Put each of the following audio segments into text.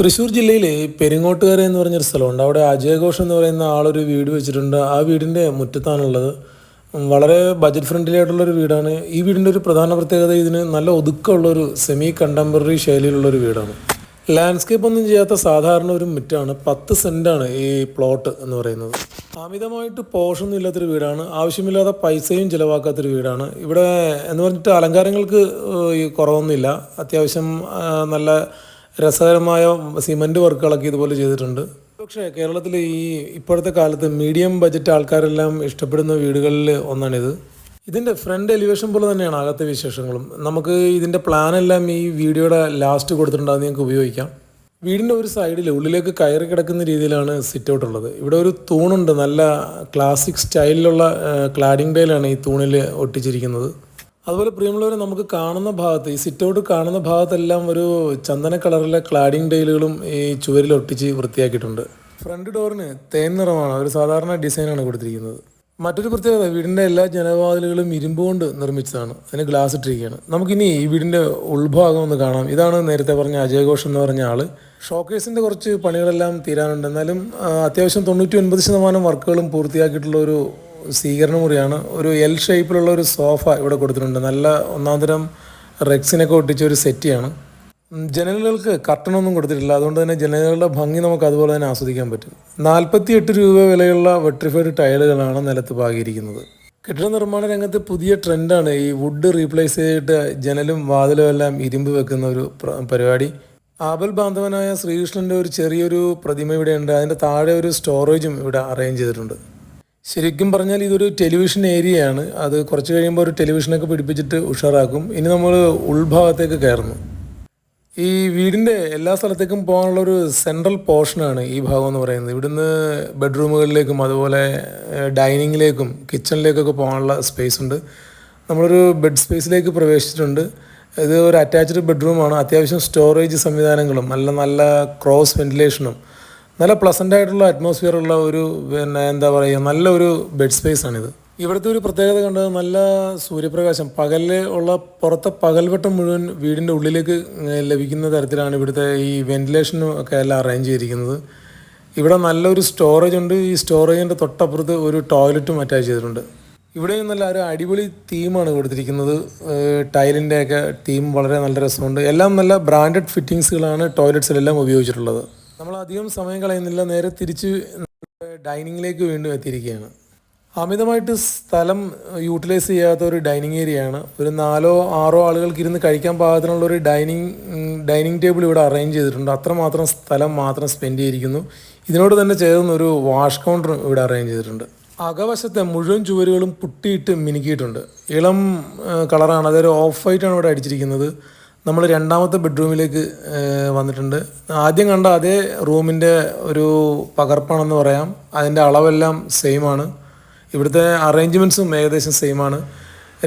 തൃശ്ശൂർ ജില്ലയിലെ പെരിങ്ങോട്ടുകര എന്ന് പറഞ്ഞൊരു സ്ഥലമുണ്ട്. അവിടെ അജയ് ഘോഷ് എന്ന് പറയുന്ന ആളൊരു വീട് വെച്ചിട്ടുണ്ട്. ആ വീടിന്റെ മുറ്റത്താണുള്ളത്. വളരെ ബജറ്റ് ഫ്രണ്ട്ലി ആയിട്ടുള്ളൊരു വീടാണ്. ഈ വീടിന്റെ ഒരു പ്രധാന പ്രത്യേകത ഇതിന് നല്ല ഒതുക്കമുള്ളൊരു സെമി കണ്ടംപററി ശൈലിയിലുള്ള ഒരു വീടാണ്. ലാൻഡ്സ്കേപ്പ് ഒന്നും ചെയ്യാത്ത സാധാരണ ഒരു മുറ്റാണ്. പത്ത് സെന്റാണ് ഈ പ്ലോട്ട് എന്ന് പറയുന്നത്. അമിതമായിട്ട് പോഷൊന്നും ഇല്ലാത്തൊരു വീടാണ്. ആവശ്യമില്ലാത്ത പൈസയും ചിലവാക്കാത്തൊരു വീടാണ്. ഇവിടെ എന്ന് പറഞ്ഞിട്ട് അലങ്കാരങ്ങൾക്ക് കുറവൊന്നുമില്ല. അത്യാവശ്യം നല്ല രസകരമായ സിമന്റ് വർക്കുകളൊക്കെ ഇതുപോലെ ചെയ്തിട്ടുണ്ട്. പക്ഷേ കേരളത്തിൽ ഈ ഇപ്പോഴത്തെ കാലത്ത് മീഡിയം ബജറ്റ് ആൾക്കാരെല്ലാം ഇഷ്ടപ്പെടുന്ന വീടുകളിൽ ഒന്നാണിത്. ഇതിന്റെ ഫ്രണ്ട് എലിവേഷൻ പോലെ തന്നെയാണ് അകത്തെ വിശേഷങ്ങളും. നമുക്ക് ഇതിന്റെ പ്ലാനെല്ലാം ഈ വീഡിയോയുടെ ലാസ്റ്റ് കൊടുത്തിട്ടുണ്ട് അത് നിങ്ങൾക്ക് ഉപയോഗിക്കാം. വീടിന്റെ ഒരു സൈഡിൽ ഉള്ളിലേക്ക് കയറി കിടക്കുന്ന രീതിയിലാണ് സിറ്റ് ഔട്ട് ഉള്ളത്. ഇവിടെ ഒരു തൂണുണ്ട് നല്ല ക്ലാസിക് സ്റ്റൈലിലുള്ള ക്ലാഡിംഗ് ടൈലാണ് ഈ തൂണിൽ ഒട്ടിച്ചിരിക്കുന്നത്. അതുപോലെ പ്രിയമുള്ളവരെ നമുക്ക് കാണുന്ന ഭാഗത്ത് ഈ സിറ്റ് ഔട്ട് കാണുന്ന ഭാഗത്തെല്ലാം ഒരു ചന്ദന കളറിലെ ക്ലാഡിംഗ് ടൈലുകളും ഈ ചുവരിൽ ഒട്ടിച്ച് വൃത്തിയാക്കിയിട്ടുണ്ട്. ഫ്രണ്ട് ഡോറിന് തേൻ നിറമാണ് ഒരു സാധാരണ ഡിസൈനാണ് കൊടുത്തിരിക്കുന്നത്. മറ്റൊരു പ്രത്യേകത വീടിന്റെ എല്ലാ ജനവാതിലുകളും ഇരുമ്പ് കൊണ്ട് നിർമ്മിച്ചതാണ് അതിന് ഗ്ലാസ് ഇട്ടിരിക്കുകയാണ്. നമുക്കിനി ഈ വീടിന്റെ ഉൾഭാഗം ഒന്ന് കാണാം. ഇതാണ് നേരത്തെ പറഞ്ഞ അജയ് ഘോഷ് എന്ന് പറഞ്ഞ ആൾ ഷോക്കേസിന്റെ കുറച്ച് പണികളെല്ലാം തീരാനുണ്ട്. എന്നാലും അത്യാവശ്യം തൊണ്ണൂറ്റി ഒൻപത് ശതമാനം വർക്കുകളും പൂർത്തിയാക്കിയിട്ടുള്ള ഒരു സ്വീകരണ മുറിയാണ്. ഒരു എൽ ഷേപ്പിലുള്ള ഒരു സോഫ ഇവിടെ കൊടുത്തിട്ടുണ്ട്. നല്ല ഒന്നാം തരം റെക്സിനൊക്കെ ഒട്ടിച്ച ഒരു സെറ്റിയാണ് ജനലുകൾക്ക് കർട്ടനൊന്നും കൊടുത്തിട്ടില്ല. അതുകൊണ്ട് തന്നെ ജനലുകളുടെ ഭംഗി നമുക്ക് അതുപോലെ തന്നെ ആസ്വദിക്കാൻ പറ്റും. നാൽപ്പത്തി എട്ട് രൂപ വിലയുള്ള വെട്രിഫൈഡ് ടൈലുകളാണ് നിലത്ത് പാകിയിരിക്കുന്നത്. കെട്ടിട നിർമ്മാണ രംഗത്ത് പുതിയ ട്രെൻഡാണ് ഈ വുഡ് റീപ്ലേസ് ചെയ്തിട്ട് ജനലും വാതിലും എല്ലാം ഇരുമ്പ് വെക്കുന്ന ഒരു പരിപാടി. ആബൽ ബാന്ധവനായ ശ്രീകൃഷ്ണന്റെ ഒരു ചെറിയൊരു പ്രതിമ ഇവിടെയുണ്ട്. അതിന്റെ താഴെ ഒരു സ്റ്റോറേജും ഇവിടെ അറേഞ്ച് ചെയ്തിട്ടുണ്ട്. ശരിക്കും പറഞ്ഞാൽ ഇതൊരു ടെലിവിഷൻ ഏരിയയാണ് അത് കുറച്ച് കഴിയുമ്പോൾ ഒരു ടെലിവിഷനൊക്കെ പിടിപ്പിച്ചിട്ട് ഉഷാറാക്കും. ഇനി നമ്മൾ ഉൾഭാഗത്തേക്ക് കയറുന്നു. ഈ വീടിന്റെ എല്ലാ സ്ഥലത്തേക്കും പോകാനുള്ള ഒരു സെൻട്രൽ പോർഷനാണ് ഈ ഭാഗം എന്ന് പറയുന്നത്. ഇവിടുന്ന് ബെഡ്റൂമുകളിലേക്കും അതുപോലെ ഡൈനിങ്ങിലേക്കും കിച്ചണിലേക്കൊക്കെ പോകാനുള്ള സ്പേസ് ഉണ്ട്. നമ്മളൊരു ബെഡ് സ്പേസിലേക്ക് പ്രവേശിച്ചിട്ടുണ്ട്. ഇത് ഒരു അറ്റാച്ച്ഡ് ബെഡ്റൂമാണ് അത്യാവശ്യം സ്റ്റോറേജ് സംവിധാനങ്ങളും നല്ല നല്ല ക്രോസ് വെന്റിലേഷനും നല്ല പ്ലസന്റ് ആയിട്ടുള്ള അറ്റ്മോസ്ഫിയർ ഉള്ള ഒരു പിന്നെ എന്താ പറയുക നല്ലൊരു ബെഡ് സ്പേസ് ആണിത്. ഇവിടുത്തെ ഒരു പ്രത്യേകത കണ്ടത് നല്ല സൂര്യപ്രകാശം. പകലിൽ ഉള്ള പുറത്തെ പകൽവട്ടം മുഴുവൻ വീടിന്റെ ഉള്ളിലേക്ക് ലഭിക്കുന്ന തരത്തിലാണ് ഇവിടുത്തെ ഈ വെന്റിലേഷനും ഒക്കെ എല്ലാം അറേഞ്ച് ചെയ്തിരിക്കുന്നത്. ഇവിടെ നല്ലൊരു സ്റ്റോറേജ് ഉണ്ട്. ഈ സ്റ്റോറേജിന്റെ തൊട്ടപ്പുറത്ത് ഒരു ടോയ്ലറ്റും അറ്റാച്ച് ചെയ്തിട്ടുണ്ട്. ഇവിടെയും നല്ല ഒരു അടിപൊളി തീമാണ് കൊടുത്തിരിക്കുന്നത്. ടൈലിന്റെ ഒക്കെ തീം വളരെ നല്ല രസമുണ്ട്. എല്ലാം നല്ല ബ്രാൻഡഡ് ഫിറ്റിങ്സുകളാണ് ടോയ്ലറ്റ്സിലെല്ലാം ഉപയോഗിച്ചിട്ടുള്ളത്. നമ്മൾ അധികം സമയം കളയുന്നില്ല. നേരെ തിരിച്ച് ഡൈനിങ്ങിലേക്ക് വീണ്ടും എത്തിയിരിക്കുകയാണ്. അമിതമായിട്ട് സ്ഥലം യൂട്ടിലൈസ് ചെയ്യാത്ത ഒരു ഡൈനിങ് ഏരിയയാണ്. ഒരു നാലോ ആറോ ആളുകൾക്ക് ഇരുന്ന് കഴിക്കാൻ പാകത്തിനുള്ള ഒരു ഡൈനിങ് ഡൈനിങ് ടേബിൾ ഇവിടെ അറേഞ്ച് ചെയ്തിട്ടുണ്ട്. അത്രമാത്രം സ്ഥലം മാത്രം സ്പെൻഡ് ചെയ്തിരിക്കുന്നു. ഇതിനോട് തന്നെ ചേർന്ന് ഒരു വാഷ് കൗണ്ടർ ഇവിടെ അറേഞ്ച് ചെയ്തിട്ടുണ്ട്. അകവശത്തെ മുഴുവൻ ചുവരുകളും പുട്ടിയിട്ട് മിനുക്കിയിട്ടുണ്ട്. ഇളം കളറാണ്. അതൊരു ഓഫ് വൈറ്റാണ് ഇവിടെ അടിച്ചിരിക്കുന്നത്. നമ്മൾ രണ്ടാമത്തെ ബെഡ്റൂമിലേക്ക് വന്നിട്ടുണ്ട്. ആദ്യം കണ്ട അതേ റൂമിന്റെ ഒരു പകർപ്പാണെന്ന് പറയാം. അതിന്റെ അളവെല്ലാം സെയിം ആണ് ഇവിടുത്തെ അറേഞ്ച്മെന്റ്സും ഏകദേശം സെയിം ആണ്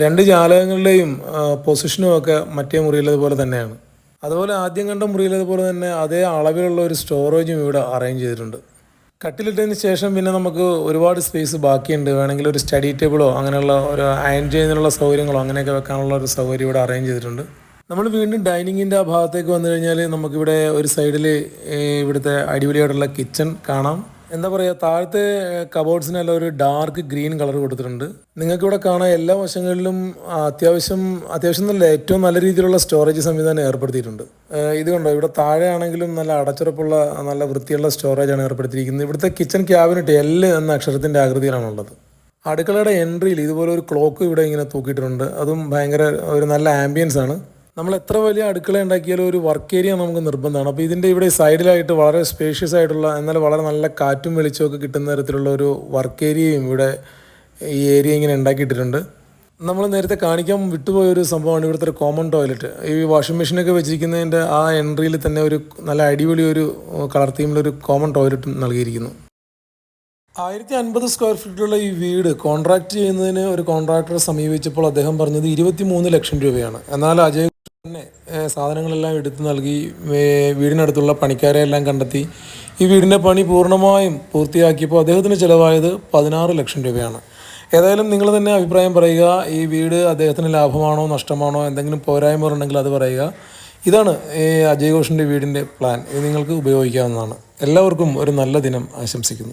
രണ്ട് ജാലകങ്ങളുടെയും പൊസിഷനും ഒക്കെ മറ്റേ മുറിയിലതുപോലെ തന്നെയാണ്. അതുപോലെ ആദ്യം കണ്ട മുറിയിലതുപോലെ തന്നെ അതേ അളവിലുള്ള ഒരു സ്റ്റോറേജും ഇവിടെ അറേഞ്ച് ചെയ്തിട്ടുണ്ട്. കട്ടിലിട്ടതിന് ശേഷം പിന്നെ നമുക്ക് ഒരുപാട് സ്പേസ് ബാക്കിയുണ്ട്. വേണമെങ്കിൽ ഒരു സ്റ്റഡി ടേബിളോ അങ്ങനെയുള്ള ഒരു അയൺ ചെയ്യുന്നതിനുള്ള സൗകര്യങ്ങളോ അങ്ങനെയൊക്കെ വെക്കാനുള്ള ഒരു സൗകര്യം ഇവിടെ അറേഞ്ച് ചെയ്തിട്ടുണ്ട്. നമ്മൾ വീണ്ടും ഡൈനിങ്ങിന്റെ ആ ഭാഗത്തേക്ക് വന്നു കഴിഞ്ഞാൽ നമുക്കിവിടെ ഒരു സൈഡിൽ ഇവിടുത്തെ അടിപൊളിയായിട്ടുള്ള കിച്ചൺ കാണാം. എന്താ പറയുക താഴത്തെ കബോർഡ്സിനെല്ലാം ഒരു ഡാർക്ക് ഗ്രീൻ കളർ കൊടുത്തിട്ടുണ്ട്. നിങ്ങൾക്കിവിടെ കാണാൻ എല്ലാ വശങ്ങളിലും അത്യാവശ്യം അത്യാവശ്യം നല്ല ഏറ്റവും നല്ല രീതിയിലുള്ള സ്റ്റോറേജ് സംവിധാനം ഏർപ്പെടുത്തിയിട്ടുണ്ട്. ഇത് കണ്ടോ ഇവിടെ താഴെ ആണെങ്കിലും നല്ല അടച്ചുറപ്പുള്ള നല്ല വൃത്തിയുള്ള സ്റ്റോറേജാണ് ഏർപ്പെടുത്തിയിരിക്കുന്നത്. ഇവിടുത്തെ കിച്ചൺ ക്യാബിനറ്റ് എൽ എന്ന അക്ഷരത്തിന്റെ ആകൃതിയിലാണുള്ളത്. അടുക്കളയുടെ എൻട്രിയിൽ ഇതുപോലെ ഒരു ക്ലോക്ക് ഇവിടെ ഇങ്ങനെ തൂക്കിയിട്ടുണ്ട്. അതും ഭയങ്കര ഒരു നല്ല ആംബിയൻസ് ആണ്. നമ്മൾ എത്ര വലിയ അടുക്കള ഉണ്ടാക്കിയാലും ഒരു വർക്ക് ഏരിയ നമുക്ക് നിർബന്ധമാണ്. അപ്പോൾ ഇതിന്റെ ഇവിടെ സൈഡിലായിട്ട് വളരെ സ്പേഷ്യസ് ആയിട്ടുള്ള എന്നാൽ വളരെ നല്ല കാറ്റും വെളിച്ചമൊക്കെ കിട്ടുന്ന തരത്തിലുള്ള ഒരു വർക്ക് ഏരിയയും ഇവിടെ ഈ ഏരിയ ഇങ്ങനെ ഉണ്ടാക്കിയിട്ടിട്ടുണ്ട്. നമ്മൾ നേരത്തെ കാണിക്കാൻ വിട്ടുപോയ ഒരു സംഭവമാണ് ഇവിടുത്തെ ഒരു കോമൺ ടോയ്ലറ്റ് ഈ വാഷിംഗ് മെഷീനൊക്കെ വെച്ചിരിക്കുന്നതിന്റെ ആ എൻട്രിയിൽ തന്നെ ഒരു നല്ല അടിപൊളി ഒരു കളർ തീമിലൊരു കോമൺ ടോയ്ലറ്റും നൽകിയിരിക്കുന്നു. ആയിരത്തി അൻപത് സ്ക്വയർ ഫീറ്റിലുള്ള ഈ വീട് കോൺട്രാക്ട് ചെയ്യുന്നതിന് ഒരു കോൺട്രാക്ടറെ സമീപിച്ചപ്പോൾ അദ്ദേഹം പറഞ്ഞത് ഇരുപത്തി ലക്ഷം രൂപയാണ്. എന്നാൽ അജയ് തന്നെ സാധനങ്ങളെല്ലാം എടുത്തു നൽകി വീടിനടുത്തുള്ള പണിക്കാരെ എല്ലാം കണ്ടെത്തി. ഈ വീടിന്റെ പണി പൂർണമായും പൂർത്തിയാക്കിയപ്പോൾ അദ്ദേഹത്തിന് ചിലവായത് പതിനാറ് ലക്ഷം രൂപയാണ്. ഏതായാലും നിങ്ങൾ തന്നെ അഭിപ്രായം പറയുക ഈ വീട് അദ്ദേഹത്തിന് ലാഭമാണോ നഷ്ടമാണോ എന്തെങ്കിലും പോരായ്മ ഉണ്ടെങ്കിൽ അത് പറയുക. ഇതാണ് ഈ അജയ് ഘോഷിന്റെ വീടിന്റെ പ്ലാൻ. ഇത് നിങ്ങൾക്ക് ഉപയോഗിക്കാവുന്നതാണ്. എല്ലാവർക്കും ഒരു നല്ല ദിനം ആശംസിക്കുന്നു.